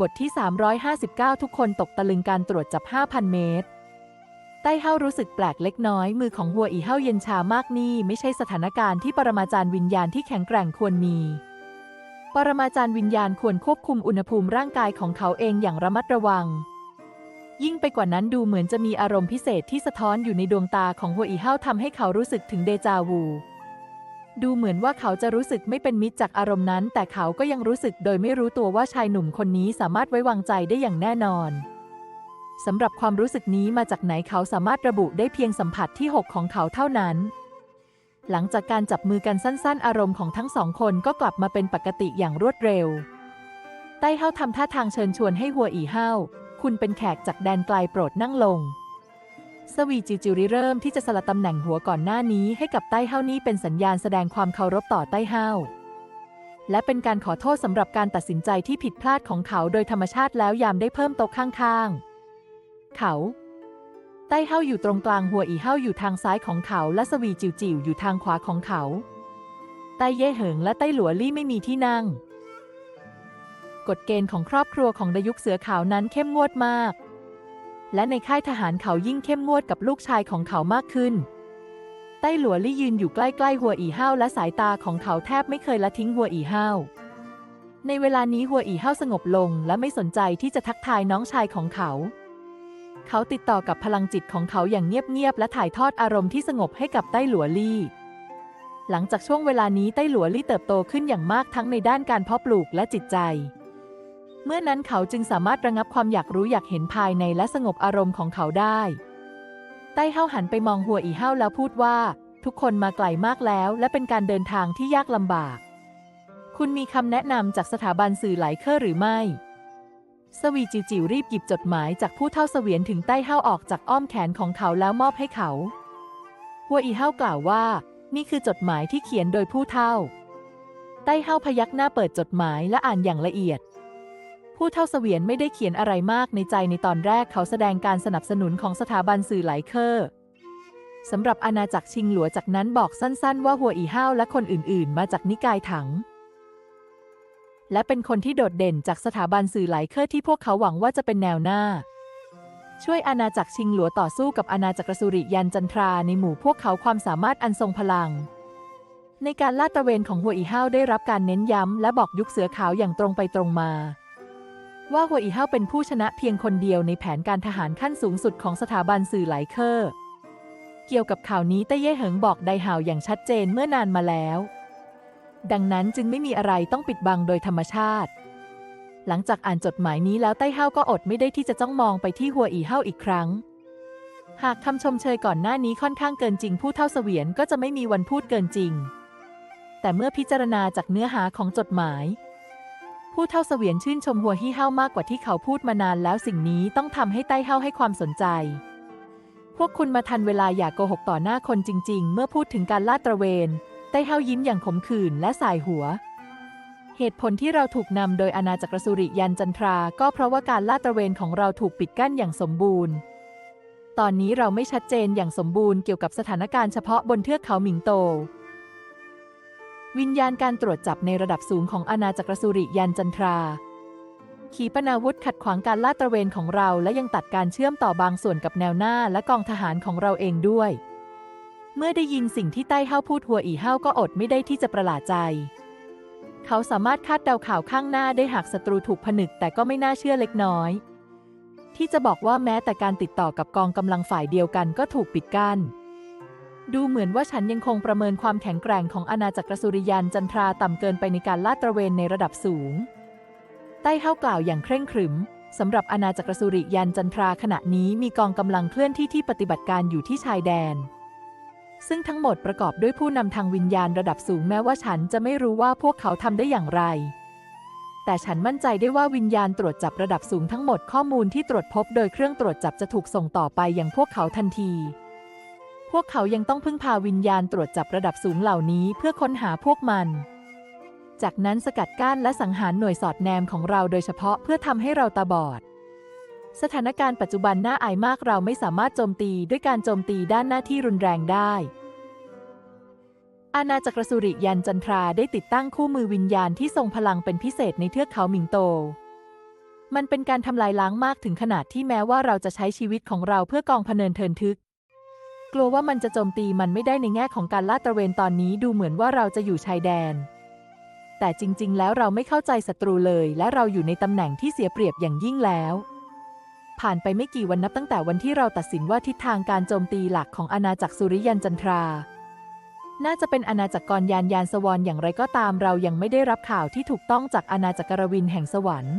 บทที่ 359 ทุกคนตกตะลึงการตรวจจับ 5,000 เมตร ใต้เฮารู้สึกแปลกเล็กน้อย มือของหัวอีเฮาเย็นชามากนี่ ไม่ใช่สถานการณ์ที่ปรมาจารย์วิญญาณที่แข็งแกร่งควรมี ปรมาจารย์วิญญาณควรควบคุมอุณหภูมิร่างกายของเขาเองอย่างระมัดระวัง ยิ่งไปกว่านั้นดูเหมือนจะมีอารมณ์พิเศษที่สะท้อนอยู่ในดวงตาของหัวอีเฮาทำให้เขารู้สึกถึงเดจาวู ดูเหมือนว่าเขาจะรู้สึกไม่เป็นมิตรจากอารมณ์นั้น แต่เขาก็ยังรู้สึกโดยไม่รู้ตัวว่าชายหนุ่มคนนี้สามารถไว้วางใจได้อย่างแน่นอนสำหรับความรู้สึกนี้มาจากไหนเขาสามารถระบุได้เพียงสัมผัสที่ 6 ของเขาเท่านั้น หลังจากการจับมือกันสั้นๆ อารมณ์ของทั้งสองคนก็กลับมาเป็นปกติอย่างรวดเร็ว ใต้เฮาทำท่าทางเชิญชวนให้หัวอีเฮาคุณเป็นแขกจากแดนไกลโปรดนั่งลง สวีจิวจิวริเริ่มที่จะสละตำแหน่งหัวก่อนหน้านี้ให้กับใต้เฮ้านี่เป็นสัญญาณแสดงความเคารพต่อใต้เฮ้าและเป็นการขอโทษสำหรับการตัดสินใจที่ผิดพลาดของเขาโดยธรรมชาติแล้วยามได้เพิ่มโต๊ะข้างๆ เขา ใต้เฮ้าอยู่ตรงกลางหัวอีเฮ้าอยู่ทางซ้ายของเขาและสวีจิวจิวอยู่ทางขวาของเขาใต้เย่เหิงและใต้หลัวลี่ไม่มีที่นั่ง กฎเกณฑ์ของครอบครัวของดยุกเสือขาวนั้นเข้มงวดมาก และในค่ายทหารเขายิ่งเข้มงวดกับลูกชายของเขามากขึ้นใต้หลัวลี่ยืนอยู่ใกล้ๆหัวอีเห้าและสายตาของเขาแทบไม่เคยละทิ้งหัวอีเห้าในเวลานี้หัวอีเห้าสงบลงและไม่สนใจที่จะทักทายน้องชายของเขา เขาติดต่อกับพลังจิตของเขาอย่างเงียบๆและถ่ายทอดอารมณ์ที่สงบให้กับใต้หลัวลี่หลังจากช่วงเวลานี้ใต้หลัวลี่เติบโตขึ้นอย่างมากทั้งในด้านการเพาะปลูกและจิตใจ เมื่อนั้นเขาจึงสามารถระงับความอยากรู้อยากเห็นภายในและสงบอารมณ์ของเขาได้ ใต้เฮาหันไปมองหัวอีเฮาแล้วพูดว่า ทุกคนมาไกลมากแล้ว และเป็นการเดินทางที่ยากลำบาก คุณมีคำแนะนำจากสถาบันสื่อไหลเคอร์หรือไม่สวีจิวจิวรีบหยิบจดหมายจากผู้เท่าเสวียนถึงใต้เฮาออกจากอ้อมแขนของเขาแล้วมอบให้เขาหัวอีเฮากล่าวว่า นี่คือจดหมายที่เขียนโดยผู้เท่า ใต้เฮาพยักหน้าเปิดจดหมายและอ่านอย่างละเอียด ผู้เท่าเสวียนไม่ได้เขียนอะไรมากในใจในตอนแรกเขาแสดงการสนับสนุนของสถาบันสื่อไหลเคอร์สำหรับอาณาจักรชิงหลัวจากนั้นบอกสั้นๆ ว่าหัวอีห้าวและคนอื่นๆ มาจากนิกายถัง และเป็นคนที่โดดเด่นจากสถาบันสื่อไหลเคอร์ที่พวกเขาหวังว่าจะเป็นแนวหน้า ช่วยอาณาจักรชิงหลัวต่อสู้กับอาณาจักรสุริยันจันทราในหมู่พวกเขาความสามารถอันทรงพลัง ในการลาดตระเวนของหัวอีห้าวได้รับการเน้นย้ำและบอกยุคเสือขาวอย่างตรงไปตรงมา ว่าหัวอีเฮาเป็นผู้ชนะเพียงคนเดียวในแผนการทหารขั้นสูงสุดของสถาบันสื่อไหลเคอร์เกี่ยวกับข่าวนี้เต้เย่เหิงบอกไดห่าวอย่างชัดเจนเมื่อนานมาแล้ว ดังนั้นจึงไม่มีอะไรต้องปิดบังโดยธรรมชาติ หลังจากอ่านจดหมายนี้แล้วไต้เฮาก็อดไม่ได้ที่จะจ้องมองไปที่หัวอีเฮาอีกครั้ง หากคำชมเชยก่อนหน้านี้ค่อนข้างเกินจริงผู้เท่าเสวียนก็จะไม่มีวันพูดเกินจริง แต่เมื่อพิจารณาจากเนื้อหาของจดหมาย ผู้เท่าเสวียนชื่นชมหัวฮี่เฮามากกว่าที่เขาพูดมานานแล้วสิ่งนี้ต้องทำให้ใต้เฮาให้ความสนใจ พวกคุณมาทันเวลาอย่าโกหกต่อหน้าคนจริง ๆ เมื่อพูดถึงการลาดตระเวนใต้เฮายิ้มอย่างขมขื่นและสายหัว เหตุผลที่เราถูกนำโดยอาณาจักรสุริยันจันทรา ก็เพราะว่าการลาดตระเวนของเราถูกปิดกั้นอย่างสมบูรณ์ ตอนนี้เราไม่ชัดเจนอย่างสมบูรณ์เกี่ยวกับสถานการณ์เฉพาะบนเทือกเขาหมิงโต วิญญาณการตรวจจับในระดับสูงของอาณาจักรสุริยันจันทรา ขีปนาวุธขัดขวางการลาดตระเวนของเราและยังตัดการเชื่อมต่อบางส่วนกับแนวหน้าและกองทหารของเราเองด้วย เมื่อได้ยินสิ่งที่ใต้เฮ้าพูดหัวอีเฮ้าก็อดไม่ได้ที่จะประหลาดใจ เขาสามารถคาดเดาข่าวข้างหน้าได้หากศัตรูถูกผนึกแต่ก็ไม่น่าเชื่อเล็กน้อย ที่จะบอกว่าแม้แต่การติดต่อกับกองกำลังฝ่ายเดียวกันก็ถูกปิดกั้น ดูเหมือนว่าฉันยังคงประเมินความแข็งแกร่งของอาณาจักรสุริยันจันทราต่ำเกินไปในการลาดตระเวนในระดับสูง ใต้เฮ้ากล่าวอย่างเคร่งครึมสำหรับอาณาจักรสุริยันจันทราขณะนี้มีกองกำลังเคลื่อนที่ที่ปฏิบัติการอยู่ที่ชายแดน ซึ่งทั้งหมดประกอบด้วยผู้นำทางวิญญาณระดับสูงแม้ว่าฉันจะไม่รู้ว่าพวกเขาทำได้อย่างไร แต่ฉันมั่นใจได้ว่าวิญญาณตรวจจับระดับสูงทั้งหมดข้อมูลที่ตรวจพบโดยเครื่องตรวจจับจะถูกส่งต่อไปยังพวกเขาทันที พวกเขายังต้องพึ่งพาวิญญาณตรวจจับระดับสูงเหล่านี้เพื่อค้นหาพวกมัน จากนั้นสกัดกั้นและสังหารหน่วยสอดแนมของเราโดยเฉพาะเพื่อทำให้เราตาบอด สถานการณ์ปัจจุบันน่าอายมากเราไม่สามารถโจมตีด้วยการโจมตีด้านหน้าที่รุนแรงได้ อาณาจักรสุริยันจันทราได้ติดตั้งคู่มือวิญญาณที่ทรงพลังเป็นพิเศษในเทือกเขาหมิงโตมันเป็นการทำลายล้างมากถึงขนาดที่แม้ว่าเราจะใช้ชีวิตของเราเพื่อกองพเนินเทินทึก กลัวว่ามันจะโจมตีมันไม่ได้ในแง่ของการลาดตระเวนตอนนี้ดูเหมือนว่าเราจะอยู่ชายแดน แต่จริง ๆ แล้วเราไม่เข้าใจศัตรูเลย และเราอยู่ในตำแหน่งที่เสียเปรียบอย่างยิ่งแล้ว ผ่านไปไม่กี่วันนับตั้งแต่วันที่เราตัดสินว่าทิศทางการโจมตีหลักของอาณาจักรสุริยันจันทรา น่าจะเป็นอาณาจักรกรยานยานสวรรค์อย่างไรก็ตามเรายังไม่ได้รับข่าวที่ถูกต้องจากอาณาจักรวินแห่งสวรรค์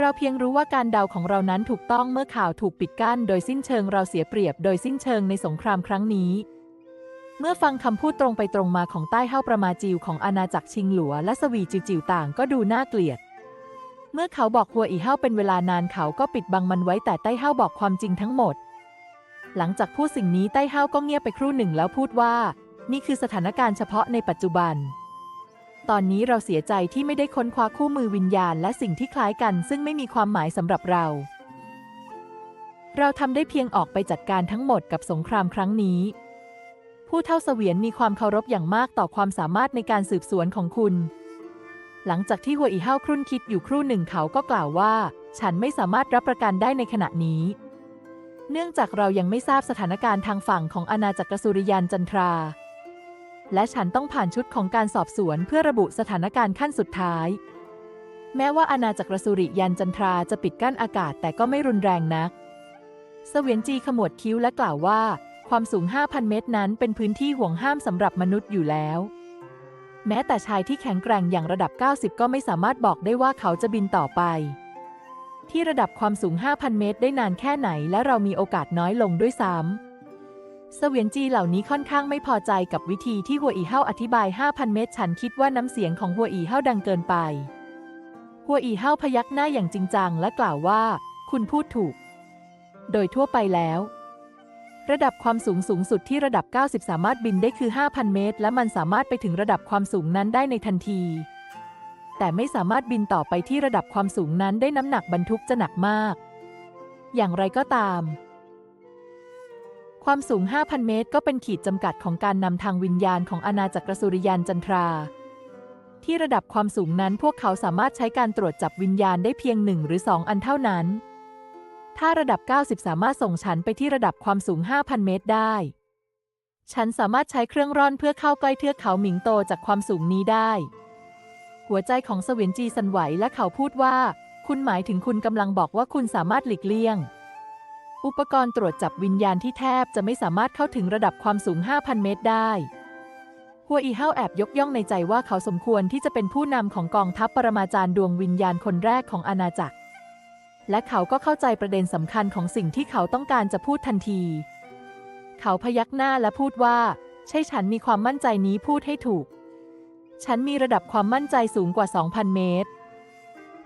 เราเพียงรู้ว่าการเดาของเรานั้นถูกต้องเมื่อข่าวถูกปิดกั้น โดยสิ้นเชิงเราเสียเปรียบ โดยสิ้นเชิงในสงครามครั้งนี้ เมื่อฟังคำพูดตรงไปตรงมาของใต้เฮ้าประมาจิวของอาณาจักรชิงหลัวและสวีจิวจิวต่างก็ดูน่าเกลียด เมื่อเขาบอกหัวอีเฮ้าเป็นเวลานานเขาก็ปิดบังมันไว้แต่ใต้เฮ้าบอกความจริงทั้งหมด หลังจากพูดสิ่งนี้ใต้เฮ้าก็เงียบไปครู่หนึ่งแล้วพูดว่า นี่คือสถานการณ์เฉพาะในปัจจุบัน ตอนนี้เราเสียใจที่ไม่ได้ค้นคว้าคู่มือวิญญาณและสิ่งที่คล้ายกัน ซึ่งไม่มีความหมายสำหรับเรา เราทำได้เพียงออกไปจัดการทั้งหมดกับสงครามครั้งนี้ ผู้เท่าเสวียนมีความเคารพอย่างมากต่อความสามารถในการสืบสวนของคุณ หลังจากที่หัวอีเฮ้าครุ่นคิดอยู่ครู่หนึ่งเขาก็กล่าวว่า ฉันไม่สามารถรับประกันได้ในขณะนี้ เนื่องจากเรายังไม่ทราบสถานการณ์ทางฝั่งของอาณาจักรสุริยันจันทรา และฉันต้องผ่านชุดของการสอบสวนเพื่อระบุสถานการณ์ขั้นสุดท้าย แม้ว่าอาณาจักรสุริยันจันทราจะปิดกั้นอากาศแต่ก็ไม่รุนแรงนัก เสวียนจีขมวดคิ้วและกล่าวว่า ความสูง 5,000 เมตรนั้นเป็นพื้นที่ห่วงห้ามสำหรับมนุษย์อยู่แล้ว แม้แต่ชายที่แข็งแกร่งอย่างระดับ 90 ก็ไม่สามารถบอกได้ว่าเขาจะบินต่อไป ที่ระดับความสูง 5,000 เมตรได้นานแค่ไหน และเรามีโอกาสน้อยลงด้วยซ้ำ เสวียนจีเหล่านี้ค่อนข้างไม่พอใจกับวิธีที่หัวอีเฮาอธิบาย 5,000 เมตร ฉันคิดว่าน้ำเสียงของหัวอีเฮาดังเกินไป หัวอีเฮาพยักหน้าอย่างจริงจังและกล่าวว่า คุณพูดถูก โดยทั่วไปแล้ว ระดับความสูงสูงสุดที่ระดับ 90 สามารถบินได้คือ 5,000 เมตร และมันสามารถไปถึงระดับความสูงนั้นได้ในทันที แต่ไม่สามารถบินต่อไปที่ระดับความสูงนั้นได้น้ำหนักบรรทุกจะหนักมาก อย่างไรก็ตาม ความสูง 5,000 เมตร ก็เป็นขีดจำกัดของการนำทางวิญญาณของอาณาจักรสุริยันจันทรา ที่ระดับความสูงนั้นพวกเขาสามารถใช้การตรวจจับวิญญาณได้เพียงหนึ่งหรือสองอันเท่านั้น ถ้าระดับ 90 สามารถส่งฉันไปที่ระดับความสูง 5,000 เมตรได้ ฉันสามารถใช้เครื่องร่อนเพื่อเข้าใกล้เทือกเขาหมิงโตจากความสูงนี้ได้ หัวใจของเสวียนจีสันไหวและเขาพูดว่า คุณหมายถึงคุณกำลังบอกว่าคุณสามารถหลีกเลี่ยง อุปกรณ์ตรวจจับวิญญาณที่แทบจะไม่สามารถเข้าถึงระดับความสูง 5,000 เมตรได้หัวอีเฮาแอบยกย่องในใจว่าเขาสมควรที่จะเป็นผู้นำของกองทัพปรมาจารย์ดวงวิญญาณคนแรกของอาณาจักร และเขาก็เข้าใจประเด็นสำคัญของสิ่งที่เขาต้องการจะพูดทันที เขาพยักหน้าและพูดว่า ใช่ฉันมีความมั่นใจนี้พูดให้ถูก ฉันมีระดับความมั่นใจสูงกว่า 2,000 เมตร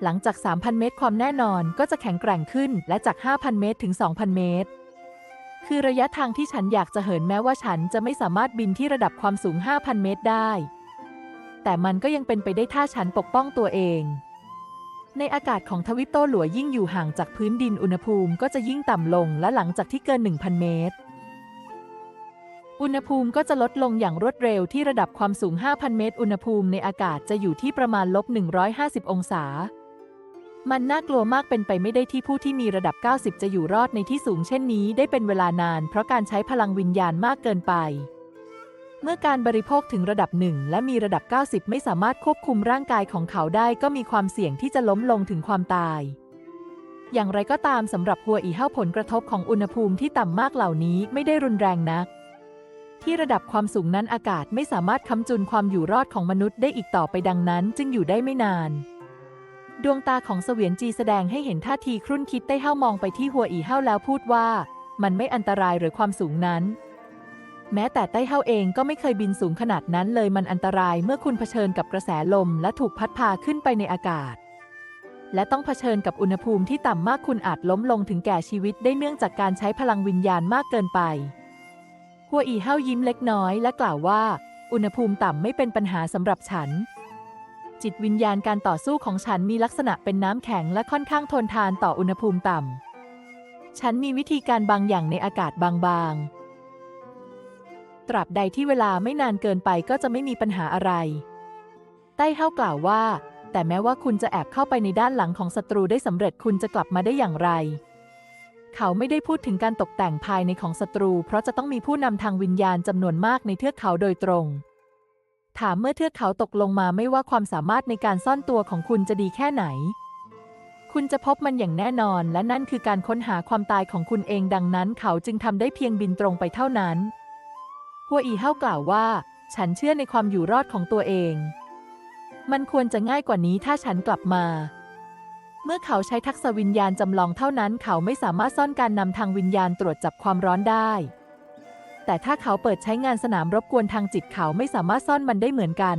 หลังจาก 3,000 เมตร ความแน่นอนก็จะแข็งแกร่งขึ้น และจาก 5,000 เมตรถึง 2,000 เมตร คือระยะทางที่ฉันอยากจะเหินแม้ว่าฉันจะไม่สามารถบินที่ระดับความสูง 5,000 เมตรได้ แต่มันก็ยังเป็นไปได้ถ้าฉันปกป้องตัวเอง ในอากาศของทวิปโตหลัวยิ่งอยู่ห่างจากพื้นดินอุณหภูมิก็จะยิ่งต่ำลง และหลังจากที่เกิน 1,000 เมตร อุณหภูมิก็จะลดลงอย่างรวดเร็วที่ระดับความสูง 5,000 เมตร อุณหภูมิในอากาศจะอยู่ที่ประมาณลบ150 องศา มันน่ากลัวมากเป็นไปไม่ได้ที่ผู้ที่มีระดับ 90 จะอยู่รอดในที่สูงเช่นนี้ได้เป็นเวลานาน เพราะการใช้พลังวิญญาณมากเกินไป เมื่อการบริโภคถึงระดับหนึ่งและมีระดับ 90 ไม่สามารถควบคุมร่างกายของเขาได้ก็มีความเสี่ยงที่จะล้มลงถึงความตายอย่างไรก็ตามสำหรับหัวอีเห้าผลกระทบของอุณหภูมิที่ต่ำมากเหล่านี้ไม่ได้รุนแรงนัก ที่ระดับความสูงนั้นอากาศไม่สามารถค้ำจุนความอยู่รอดของมนุษย์ได้อีกต่อไปดังนั้น จึงอยู่ได้ไม่นาน ดวงตาของเสวียนจีแสดงให้เห็นท่าทีครุ่นคิดได้เห้ามองไปที่หัวอีเห้าแล้วพูดว่า มันไม่อันตรายหรือความสูงนั้น แม้แต่ไต้เห้าเองก็ไม่เคยบินสูงขนาดนั้นเลยมันอันตรายเมื่อคุณเผชิญกับกระแสลมและถูกพัดพาขึ้นไปในอากาศ และต้องเผชิญกับอุณหภูมิที่ต่ำมากคุณอาจล้มลงถึงแก่ชีวิตได้เนื่องจากการใช้พลังวิญญาณมากเกินไป หัวอีเห้ายิ้มเล็กน้อยและกล่าวว่า อุณหภูมิต่ำไม่เป็นปัญหาสำหรับฉัน จิตวิญญาณการต่อสู้ของฉันมีลักษณะเป็นน้ำแข็งและค่อนข้างทนทานต่ออุณหภูมิต่ำ ฉันมีวิธีการบางอย่างในอากาศบางๆ ตราบใดที่เวลาไม่นานเกินไปก็จะไม่มีปัญหาอะไร ใต้เฮ้ากล่าวว่า แต่แม้ว่าคุณจะแอบเข้าไปในด้านหลังของศัตรูได้สำเร็จคุณจะกลับมาได้อย่างไร เขาไม่ได้พูดถึงการตกแต่งภายในของศัตรู เพราะจะต้องมีผู้นำทางวิญญาณจำนวนมากในเทือกเขาโดยตรง ถามเมื่อเทือกเขาตกลงมาไม่ว่าความสามารถในการซ่อนตัวของคุณจะดีแค่ไหน คุณจะพบมันอย่างแน่นอน และนั่นคือการค้นหาความตายของคุณเองดังนั้น เขาจึงทำได้เพียงบินตรงไปเท่านั้น หัวอีเฮากล่าวว่า ฉันเชื่อในความอยู่รอดของตัวเอง มันควรจะง่ายกว่านี้ถ้าฉันกลับมา เมื่อเขาใช้ทักษะวิญญาณจำลองเท่านั้น เขาไม่สามารถซ่อนการนำทางวิญญาณตรวจจับความร้อนได้ แต่ถ้าเขาเปิดใช้งานสนามรบกวนทางจิตเขาไม่สามารถซ่อนมันได้เหมือนกัน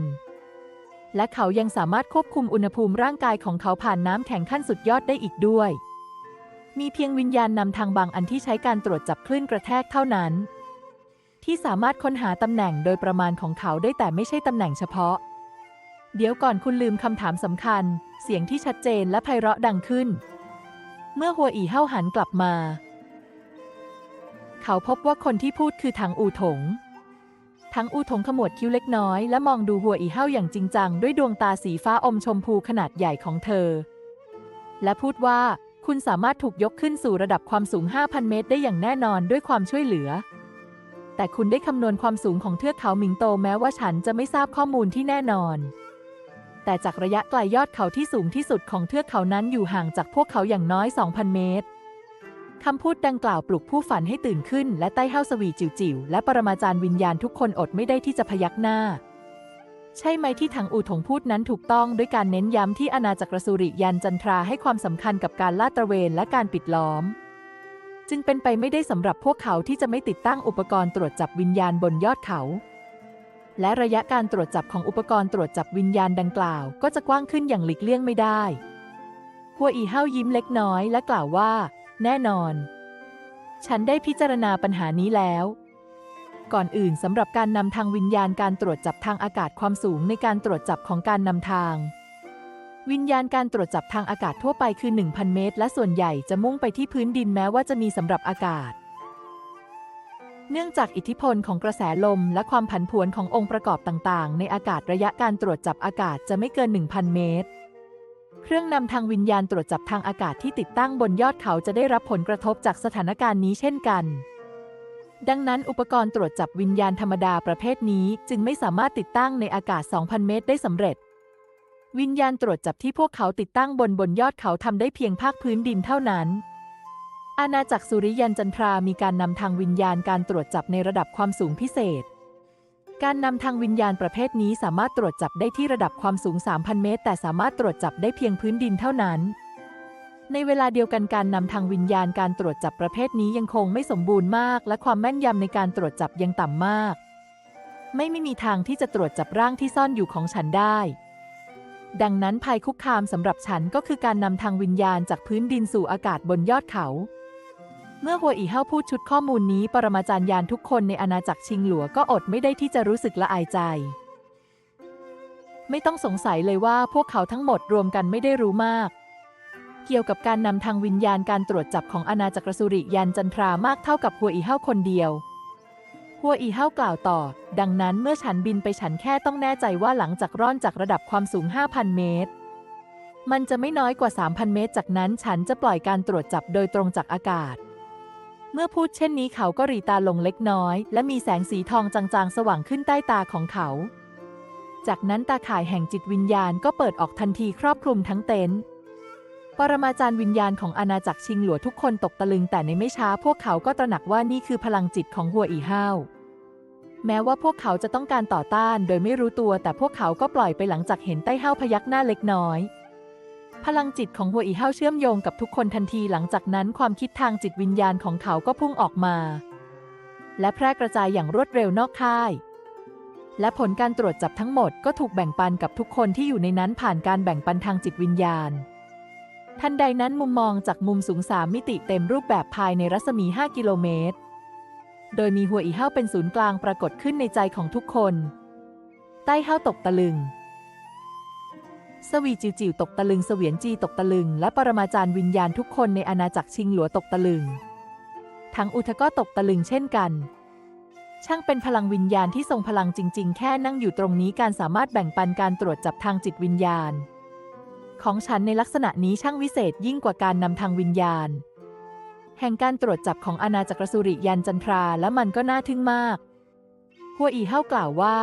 และเขายังสามารถควบคุมอุณหภูมิร่างกายของเขาผ่านน้ำแข็งขั้นสุดยอดได้อีกด้วย มีเพียงวิญญาณนำทางบางอันที่ใช้การตรวจจับคลื่นกระแทกเท่านั้น ที่สามารถค้นหาตำแหน่งโดยประมาณของเขาได้แต่ไม่ใช่ตำแหน่งเฉพาะ เดี๋ยวก่อนคุณลืมคำถามสำคัญ เสียงที่ชัดเจนและไพเราะดังขึ้น เมื่อหัวอีเฮ้าหันกลับมา เขาพบว่าคนที่พูดคือถังอูถงทังอูถงขมวดคิ้วเล็กน้อยและมองดูหัวอีเฮ้าอย่างจริงจังด้วยดวงตาสีฟ้าอมชมพูขนาดใหญ่ของเธอ และพูดว่าคุณสามารถถูกยกขึ้นสู่ระดับความสูง 5,000 เมตร ได้อย่างแน่นอนด้วยความช่วยเหลือ แต่คุณได้คำนวณความสูงของเทือกเขาหมิงโตแม้ว่าฉันจะไม่ทราบข้อมูลที่แน่นอน แต่จากระยะไกลยอดเขาที่สูงที่สุดของเทือกเขานั้นอยู่ห่างจากพวกเขาอย่างน้อย 2,000 เมตร คำพูดดังกล่าวปลุกผู้ฝันให้ตื่นขึ้น และใต้เห้าสวีจิ๋วจิ๋วและปรมาจารย์วิญญาณทุกคนอดไม่ได้ที่จะพยักหน้า ใช่ไหมที่ถังอูถงพูดนั้นถูกต้องด้วยการเน้นย้ำที่อาณาจักรสุริยันจันทราให้ความสำคัญกับการลาดตระเวนและการปิดล้อม จึงเป็นไปไม่ได้สำหรับพวกเขาที่จะไม่ติดตั้งอุปกรณ์ตรวจจับวิญญาณบนยอดเขา และระยะการตรวจจับของอุปกรณ์ตรวจจับวิญญาณดังกล่าว ก็จะกว้างขึ้นอย่างหลีกเลี่ยงไม่ได้หัวอีเห้ายิ้มเล็กน้อยและกล่าวว่า แน่นอน ฉันได้พิจารณาปัญหานี้แล้ว ก่อนอื่นสำหรับการนำทางวิญญาณการตรวจจับทางอากาศความสูงในการตรวจจับของการนำทาง วิญญาณการตรวจจับทางอากาศทั่วไปคือ 1,000 เมตร และส่วนใหญ่จะมุ่งไปที่พื้นดินแม้ว่าจะมีสำหรับอากาศเนื่องจากอิทธิพลของกระแสลมและความผันผวนขององค์ประกอบต่าง ๆ ในอากาศระยะการตรวจจับอากาศจะไม่เกิน 1,000 เมตร เครื่องนำทางวิญญาณตรวจจับทางอากาศที่ติดตั้งบนยอดเขาจะได้รับผลกระทบจากสถานการณ์นี้เช่นกัน ดังนั้นอุปกรณ์ตรวจจับวิญญาณธรรมดาประเภทนี้จึงไม่สามารถติดตั้งในอากาศ 2,000 เมตรได้สำเร็จ วิญญาณตรวจจับที่พวกเขาติดตั้งบนบนยอดเขาทำได้เพียงภาคพื้นดินเท่านั้น อาณาจักรสุริยันจันทรามีการนำทางวิญญาณการตรวจจับในระดับความสูงพิเศษ การนำทางวิญญาณประเภทนี้สามารถตรวจจับได้ที่ระดับความสูง 3,000 เมตร แต่สามารถตรวจจับได้เพียงพื้นดินเท่านั้น ในเวลาเดียวกันการนำทางวิญญาณการตรวจจับประเภทนี้ยังคงไม่สมบูรณ์มาก และความแม่นยำในการตรวจจับยังต่ำมาก ไม่ไม่มีทางที่จะตรวจจับร่างที่ซ่อนอยู่ของฉันได้ ดังนั้นภัยคุกคามสำหรับฉันก็คือการนำทางวิญญาณจากพื้นดินสู่อากาศบนยอดเขา เมื่อหัวอีเฮาพูดชุดข้อมูลนี้ ปรมาจารย์ยานทุกคนในอาณาจักรชิงหลัวก็อดไม่ได้ที่จะรู้สึกละอายใจ ไม่ต้องสงสัยเลยว่าพวกเขาทั้งหมดรวมกันไม่ได้รู้มาก เกี่ยวกับการนำทางวิญญาณการตรวจจับของอาณาจักรสุริยันจันทรามากเท่ากับหัวอีเฮาคนเดียวหัวอีเฮากล่าวต่อ ดังนั้นเมื่อฉันบินไปฉันแค่ต้องแน่ใจว่าหลังจากร่อนจากระดับความสูง 5,000 เมตรมันจะไม่น้อยกว่า 3,000 เมตร จากนั้นฉันจะปล่อยการตรวจจับโดยตรงจากอากาศ เมื่อพูดเช่นนี้เขาก็รีตาลงเล็กน้อย และมีแสงสีทองจางๆ สว่างขึ้นใต้ตาของเขา จากนั้นตาข่ายแห่งจิตวิญญาณก็เปิดออกทันทีครอบคลุมทั้งเต็นท์ปรมาจารย์วิญญาณของอาณาจักรชิงหลัวทุกคนตกตะลึงแต่ในไม่ช้าพวกเขาก็ตระหนักว่านี่คือพลังจิตของหัวอีห้าวแม้ว่าพวกเขาจะต้องการต่อต้านโดยไม่รู้ตัวแต่พวกเขาก็ปล่อยไปหลังจากเห็นใต้ห้าวพยักหน้าเล็กน้อย พลังจิตของหัวอีห้าเชื่อมโยงกับทุกคนทันทีหลังจากนั้นความคิดทางจิตวิญญาณของเขาก็พุ่งออกมา และแพร่กระจายอย่างรวดเร็วนอกค่าย และผลการตรวจจับทั้งหมดก็ถูกแบ่งปันกับทุกคนที่อยู่ในนั้นผ่านการแบ่งปันทางจิตวิญญาณ ทันใดนั้นมุมมองจากมุมสูงสามมิติเต็มรูปแบบภายในรัศมี 5 กิโลเมตร โดยมีหัวอีเห้าเป็นศูนย์กลางปรากฏขึ้นในใจของทุกคน ใต้เห้าตกตะลึง สวีจิวจิวตกตะลึงเสวียนจีตกตะลึง และปรมาจารย์วิญญาณทุกคนในอาณาจักรชิงหลัวตกตะลึง ทั้งอุทก็ตกตะลึงเช่นกัน ช่างเป็นพลังวิญญาณที่ทรงพลังจริง ๆ แค่นั่งอยู่ตรงนี้การสามารถแบ่งปันการตรวจจับทางจิตวิญญาณ ของฉันในลักษณะนี้ช่างวิเศษยิ่งกว่าการนำทางวิญญาณ แห่งการตรวจจับของอาณาจักรสุริยันจันทราและมันก็น่าทึ่งมาก หัวอีเฮากล่าวว่า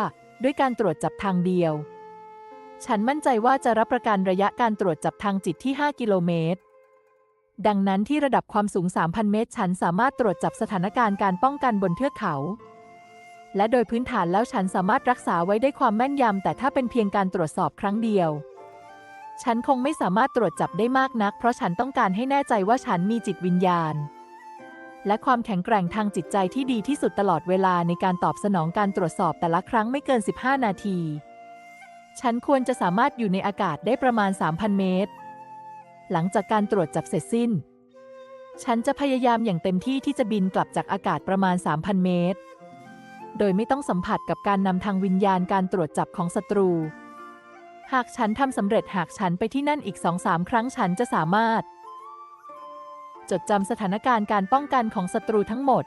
ด้วยการตรวจจับทางเดียว ฉันมั่นใจว่าจะรับประกันระยะการตรวจจับทางจิตที่ 5 กิโลเมตร ดังนั้นที่ระดับความสูง 3,000 เมตร ฉันสามารถตรวจจับสถานการณ์การป้องกันบนเทือกเขา และโดยพื้นฐานแล้วฉันสามารถรักษาไว้ได้ความแม่นยำแต่ถ้าเป็นเพียงการตรวจสอบครั้งเดียว ฉันคงไม่สามารถตรวจจับได้มากนัก เพราะฉันต้องการให้แน่ใจว่าฉันมีจิตวิญญาณ และความแข็งแกร่งทางจิตใจที่ดีที่สุดตลอดเวลาในการตอบสนองการตรวจสอบแต่ละครั้งไม่เกิน 15 นาที ฉันควรจะสามารถอยู่ในอากาศได้ประมาณ 3,000 เมตร หลังจากการตรวจจับเสร็จสิ้น ฉันจะพยายามอย่างเต็มที่ที่จะบินกลับจากอากาศประมาณ 3,000 เมตร โดยไม่ต้องสัมผัสกับการนำทางวิญญาณการตรวจจับของศัตรู หากฉันทำสำเร็จหากฉันไปที่นั่นอีกสองสามครั้งฉันจะสามารถ จดจำสถานการณ์การป้องกันของศัตรูทั้งหมด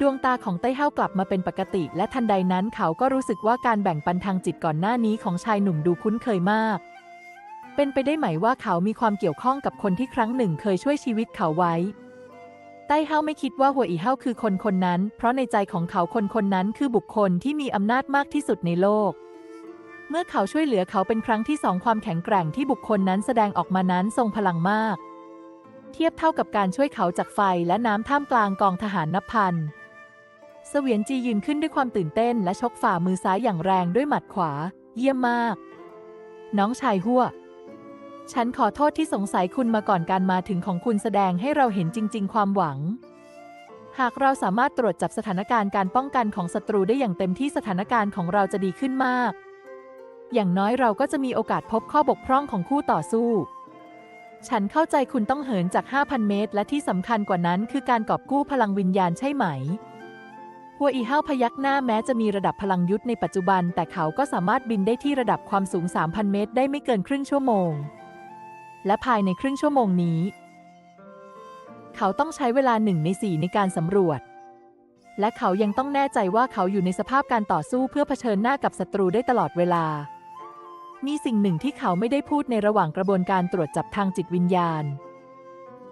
ดวงตาของไต้เฮ้ากลับมาเป็นปกติ และทันใดนั้นเขาก็รู้สึกว่าการแบ่งปันทางจิตก่อนหน้านี้ของชายหนุ่มดูคุ้นเคยมาก เป็นไปได้ไหมว่าเขามีความเกี่ยวข้องกับคนที่ครั้งหนึ่งเคยช่วยชีวิตเขาไว้ ไต้เฮ้าไม่คิดว่าหัวอีเฮ้าคือคนคนนั้น เพราะในใจของเขาคนคนนั้นคือบุคคลที่มีอำนาจมากที่สุดในโลก เมื่อเขาช่วยเหลือเขาเป็นครั้งที่สองความแข็งแกร่งที่บุคคลนั้นแสดงออกมานั้นทรงพลังมาก เทียบเท่ากับการช่วยเขาจากไฟและน้ำท่ามกลางกองทหารนับพัน เสวียนจียืนขึ้นด้วยความตื่นเต้นและชกฝ่ามือซ้ายอย่างแรงด้วยหมัดขวา เยี่ยมมาก น้องชายหัวฉันขอโทษที่สงสัยคุณมาก่อนการมาถึงของคุณแสดงให้เราเห็นจริง ๆ ความหวัง หากเราสามารถตรวจจับสถานการณ์การป้องกันของศัตรูได้อย่างเต็มที่สถานการณ์ของเราจะดีขึ้นมาก อย่างน้อยเราก็จะมีโอกาสพบข้อบกพร่องของคู่ต่อสู้ ฉันเข้าใจคุณต้องเหินจาก 5,000 เมตร และที่สำคัญกว่านั้นคือการกอบกู้พลังวิญญาณใช่ไหม หัวอีเฮ้าพยักหน้าแม้จะมีระดับพลังยุทธในปัจจุบัน แต่เขาก็สามารถบินได้ที่ระดับความสูง 3,000 เมตร ได้ไม่เกินครึ่งชั่วโมง และภายในครึ่งชั่วโมงนี้ เขาต้องใช้เวลาหนึ่งในสี่ในการสำรวจ และเขายังต้องแน่ใจว่าเขาอยู่ในสภาพการต่อสู้เพื่อเผชิญหน้ากับศัตรูได้ตลอดเวลา มีสิ่งหนึ่งที่เขาไม่ได้พูดในระหว่างกระบวนการตรวจจับทางจิตวิญญาณ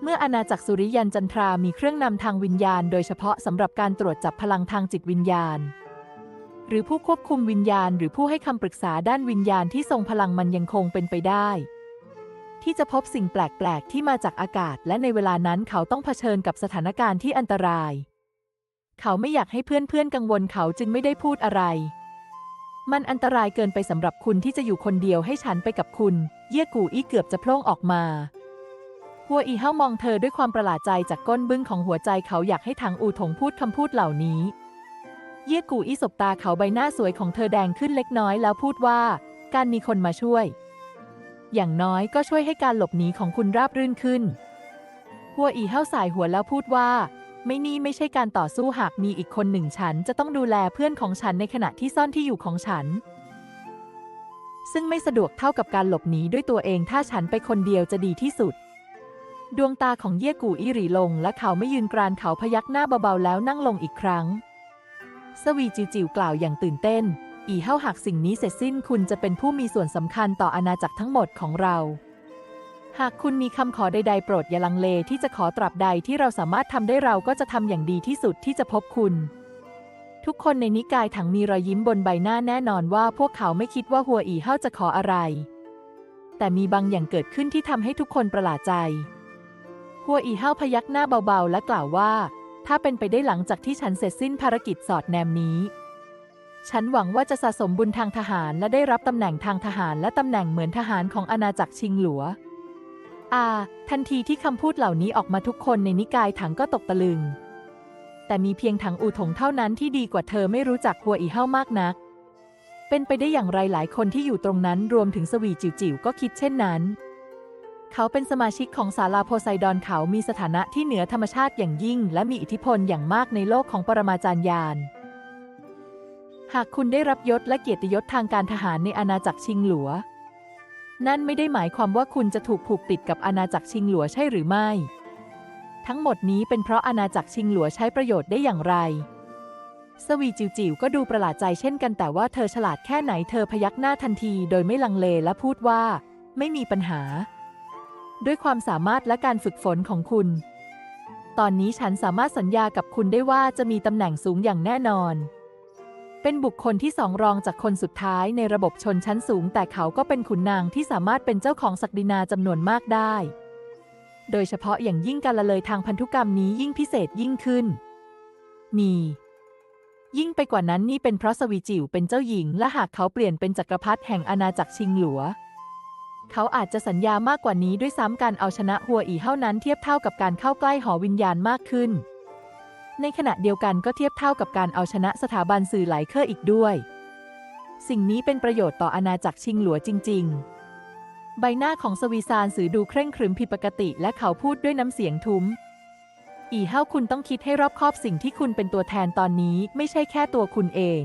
เมื่ออาณาจักรสุริยันจันทรามีเครื่องนำทางวิญญาณ โดยเฉพาะสำหรับการตรวจจับพลังทางจิตวิญญาณ หรือผู้ควบคุมวิญญาณ หรือผู้ให้คำปรึกษาด้านวิญญาณที่ทรงพลังมันยังคงเป็นไปได้ ที่จะพบสิ่งแปลก ๆ ที่มาจากอากาศ และในเวลานั้นเขาต้องเผชิญกับสถานการณ์ที่อันตราย เขาไม่อยากให้เพื่อน ๆ กังวลเขาจึงไม่ได้พูดอะไร มันอันตรายเกินไปสำหรับคุณที่จะอยู่คนเดียวให้ฉันไปกับคุณ เยี่ยกูอี้เกือบจะโพล่งออกมา หัวอีเฮ้ามองเธอด้วยความประหลาดใจจากก้นบึ้งของหัวใจเขาอยากให้ทางอูถงพูดคำพูดเหล่านี้ เยี่ยกูอี้สบตาเขาใบหน้าสวยของเธอแดงขึ้นเล็กน้อยแล้วพูดว่า การมีคนมาช่วย อย่างน้อยก็ช่วยให้การหลบหนีของคุณราบรื่นขึ้นหัวอีเฮ้าสายหัวแล้วพูดว่า ไม่นี่ไม่ใช่การต่อสู้หากมีอีกคนหนึ่งฉันจะต้องดูแลเพื่อนของฉันในขณะที่ซ่อนที่อยู่ของฉันซึ่งไม่สะดวกเท่ากับการหลบหนีด้วยตัวเองถ้าฉันไปคนเดียวจะดีที่สุด ดวงตาของเย่กูอิหรีลงและเขาไม่ยืนกรานเขาพยักหน้าเบาๆแล้วนั่งลงอีกครั้ง สวีจิวจิวกล่าวอย่างตื่นเต้น อีเฮ้าหากสิ่งนี้เสร็จสิ้นคุณจะเป็นผู้มีส่วนสำคัญต่ออาณาจักรทั้งหมดของเรา หากคุณมีคำขอใดๆ โปรดอย่าลังเลที่จะขอตราบใดที่เราสามารถทำได้เราก็จะทำอย่างดีที่สุดที่จะพบคุณ ทุกคนในนิกายถังมีรอยยิ้มบนใบหน้าแน่นอนว่าพวกเขาไม่คิดว่าหัวอีเฮ้าจะขออะไร แต่มีบางอย่างเกิดขึ้นที่ทำให้ทุกคนประหลาดใจ หัวอีเฮ้าพยักหน้าเบาๆ และกล่าวว่า ถ้าเป็นไปได้หลังจากที่ฉันเสร็จสิ้นภารกิจสอดแนมนี้ ฉันหวังว่าจะสะสมบุญทางทหารและได้รับตำแหน่งทางทหารและตำแหน่งเหมือนทหารของอาณาจักรชิงหลัว อาทันทีที่คำพูดเหล่านี้ออกมาทุกคนในนิกายถังก็ตกตะลึง แต่มีเพียงถังอูถงเท่านั้นที่ดีกว่าเธอไม่รู้จักหัวอีเฮ้ามากนัก เป็นไปได้อย่างไรหลายคนที่อยู่ตรงนั้นรวมถึงสวีจิ๋วจิ๋วก็คิดเช่นนั้น เขาเป็นสมาชิกของศาลาโพไซดอนเขามีสถานะที่เหนือธรรมชาติอย่างยิ่ง และมีอิทธิพลอย่างมากในโลกของปรมาจารย์ยานหากคุณได้รับยศและเกียรติยศทางการทหารในอาณาจักรชิงหลัว นั่นไม่ได้หมายความว่าคุณจะถูกผูกติดกับอาณาจักรชิงหลัวใช่หรือไม่ ทั้งหมดนี้เป็นเพราะอาณาจักรชิงหลัวใช้ประโยชน์ได้อย่างไร สวีจิวจิวก็ดูประหลาดใจเช่นกันแต่ว่าเธอฉลาดแค่ไหนเธอพยักหน้าทันที โดยไม่ลังเลและพูดว่า ไม่มีปัญหา ด้วยความสามารถและการฝึกฝนของคุณ ตอนนี้ฉันสามารถสัญญากับคุณได้ว่าจะมีตำแหน่งสูงอย่างแน่นอน เป็นบุคคลที่สองรองจากคนสุดท้ายในระบบชนชั้นสูง แต่เขาก็เป็นขุนนางที่สามารถเป็นเจ้าของศักดินาจำนวนมากได้ โดยเฉพาะอย่างยิ่งการละเลยทางพันธุกรรมนี้ยิ่งพิเศษยิ่งขึ้นมียิ่งไปกว่านั้นนี่เป็นเพราะสวีจิ๋วเป็นเจ้าหญิง และหากเขาเปลี่ยนเป็นจักรพรรดิแห่งอาณาจักรชิงหลัว เขาอาจจะสัญญามากกว่านี้ด้วยซ้ำการเอาชนะหัวอีเท่านั้นเทียบเท่ากับการเข้าใกล้หอวิญญาณมากขึ้น ในขณะเดียวกันก็เทียบเท่ากับการเอาชนะสถาบันสื่อหลายเคร์อีกด้วย สิ่งนี้เป็นประโยชน์ต่ออาณาจักรชิงหลัวจริง ๆ ใบหน้าของสวีซานสื่อดูเคร่งครึมผิดปกติ และเขาพูดด้วยน้ำเสียงทุ้ม อีเฮ้าคุณต้องคิดให้รอบคอบสิ่งที่คุณเป็นตัวแทนตอนนี้ไม่ใช่แค่ตัวคุณเอง